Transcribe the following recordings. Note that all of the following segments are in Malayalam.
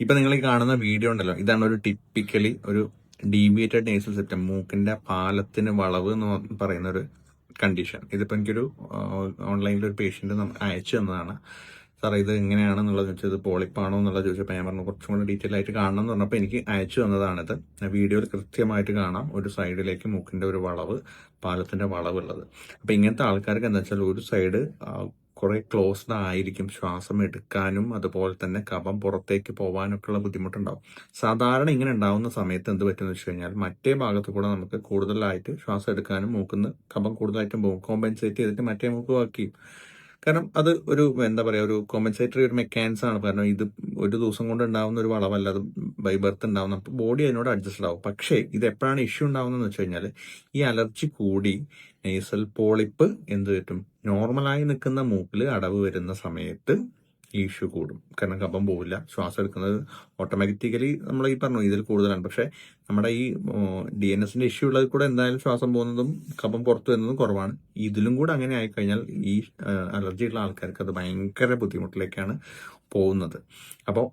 ഇപ്പൊ നിങ്ങൾ ഈ കാണുന്ന വീഡിയോ ഉണ്ടല്ലോ ഇതാണ് ഒരു ടിപ്പിക്കലി ഒരു ഡീവിയേറ്റഡ് നേസൽ സിസ്റ്റം മൂക്കിന്റെ പാലത്തിന് വളവ് എന്ന് പറയുന്ന ഒരു കണ്ടീഷൻ ഇതിപ്പോ എനിക്കൊരു ഓൺലൈനിൽ ഒരു പേഷ്യന്റ് അയച്ചു തന്നതാണ്. സാർ ഇത് എങ്ങനെയാണെന്നുള്ളത് ചോദിച്ചത് ഇത് പോളിപ്പാണോ എന്നുള്ളത് ചോദിച്ചപ്പോൾ ഞാൻ പറഞ്ഞു കുറച്ചും കൂടി ഡീറ്റെയിൽ ആയിട്ട് കാണണം എന്ന് പറഞ്ഞപ്പോൾ എനിക്ക് അയച്ചു തന്നതാണിത് വീഡിയോയിൽ കൃത്യമായിട്ട് കാണാം ഒരു സൈഡിലേക്ക് മൂക്കിന്റെ ഒരു വളവ് പാലത്തിന്റെ വളവുള്ളത് അപ്പൊ ഇങ്ങനത്തെ ആൾക്കാർക്ക് എന്താ വെച്ചാൽ ഒരു സൈഡ് കുറെ ക്ലോസ്ഡ് ആയിരിക്കും ശ്വാസം എടുക്കാനും അതുപോലെ തന്നെ കഫം പുറത്തേക്ക് പോകാനൊക്കെ ഉള്ള ബുദ്ധിമുട്ടുണ്ടാവും. സാധാരണ ഇങ്ങനെ ഉണ്ടാവുന്ന സമയത്ത് എന്ത് പറ്റുമെന്ന് വെച്ച് കഴിഞ്ഞാൽ മറ്റേ ഭാഗത്ത് കൂടെ നമുക്ക് കൂടുതലായിട്ട് ശ്വാസം എടുക്കാനും മൂക്കുന്ന കഫം കൂടുതലായിട്ടും പോകും. കോമ്പൻസേറ്റ് ചെയ്തിട്ട് മറ്റേ മൂക്ക് വാക്കിയും കാരണം അത് ഒരു എന്താ പറയുക ഒരു കോമ്പൻസേറ്ററി ഒരു മെക്കാനിസം ആണ്. കാരണം ഇത് ഒരു ദിവസം കൊണ്ട് ഉണ്ടാകുന്ന ഒരു വളവല്ല അത് ബൈ ബർത്ത് ഉണ്ടാവുന്ന അപ്പോൾ ബോഡി അതിനോട് അഡ്ജസ്റ്റ് ആവും. പക്ഷേ ഇത് എപ്പോഴാണ് ഇഷ്യൂ ഉണ്ടാവുന്നതെന്ന് വെച്ച് കഴിഞ്ഞാൽ ഈ അലർജി കൂടി നേസൽ പോളിപ്പ് എന്ത് പറ്റും? നോർമലായി നിൽക്കുന്ന മൂക്കിൽ അടവ് വരുന്ന സമയത്ത് ഈ ഇഷ്യൂ കൂടും. കാരണം കപ്പം പോവില്ല ശ്വാസം എടുക്കുന്നത് ഓട്ടോമാറ്റിക്കലി നമ്മൾ ഈ പറഞ്ഞു ഇതിൽ കൂടുതലാണ്. പക്ഷേ നമ്മുടെ ഈ ഡി എൻ എസിന്റെ ഇഷ്യൂ ഉള്ളത് കൂടെ എന്തായാലും ശ്വാസം പോകുന്നതും കപ്പം പുറത്തു വരുന്നതും കുറവാണ്. ഇതിലും കൂടെ അങ്ങനെ ആയിക്കഴിഞ്ഞാൽ ഈ അലർജി ഉള്ള ആൾക്കാർക്ക് അത് ഭയങ്കര ബുദ്ധിമുട്ടിലേക്കാണ് പോകുന്നത്. അപ്പോൾ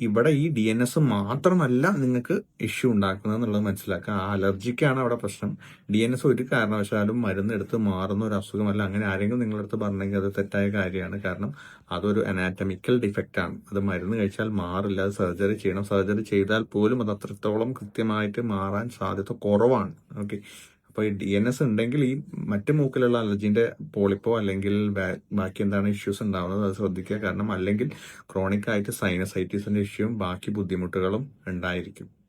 ഇവിടെ ഈ ഡി എൻ എസ് മാത്രമല്ല നിങ്ങൾക്ക് ഇഷ്യൂ ഉണ്ടാക്കുന്നത് എന്നുള്ളത് മനസ്സിലാക്കുക. ആ അലർജിക്കാണ് അവിടെ പ്രശ്നം. ഡി എൻ എസ് ഒരു കാരണവശാലും മരുന്നെടുത്ത് മാറുന്ന ഒരു അസുഖമല്ല. അങ്ങനെ ആരെങ്കിലും നിങ്ങളുടെ അടുത്ത് പറഞ്ഞെങ്കിൽ അത് തെറ്റായ കാര്യമാണ്. കാരണം അതൊരു അനാറ്റമിക്കൽ ഡിഫക്റ്റ് ആണ്. അത് മരുന്ന് കഴിച്ചാൽ മാറില്ല. അത് സർജറി ചെയ്യണം. സർജറി ചെയ്താൽ പോലും അത് അത്രത്തോളം കൃത്യമായിട്ട് മാറാൻ സാധ്യത കുറവാണ്. ഓക്കെ അപ്പോൾ ഈ ഡി എൻ എസ് ഉണ്ടെങ്കിൽ ഈ മറ്റു മൂക്കിലുള്ള അലർജിന്റെ പോളിപ്പോ അല്ലെങ്കിൽ ബാക്കി എന്താണ് ഇഷ്യൂസ് ഉണ്ടാവുന്നത് അത് ശ്രദ്ധിക്കുക. കാരണം അല്ലെങ്കിൽ ക്രോണിക് ആയിട്ട് സൈനസൈറ്റീസിന്റെ ഇഷ്യൂവും ബാക്കി ബുദ്ധിമുട്ടുകളും ഉണ്ടായിരിക്കും.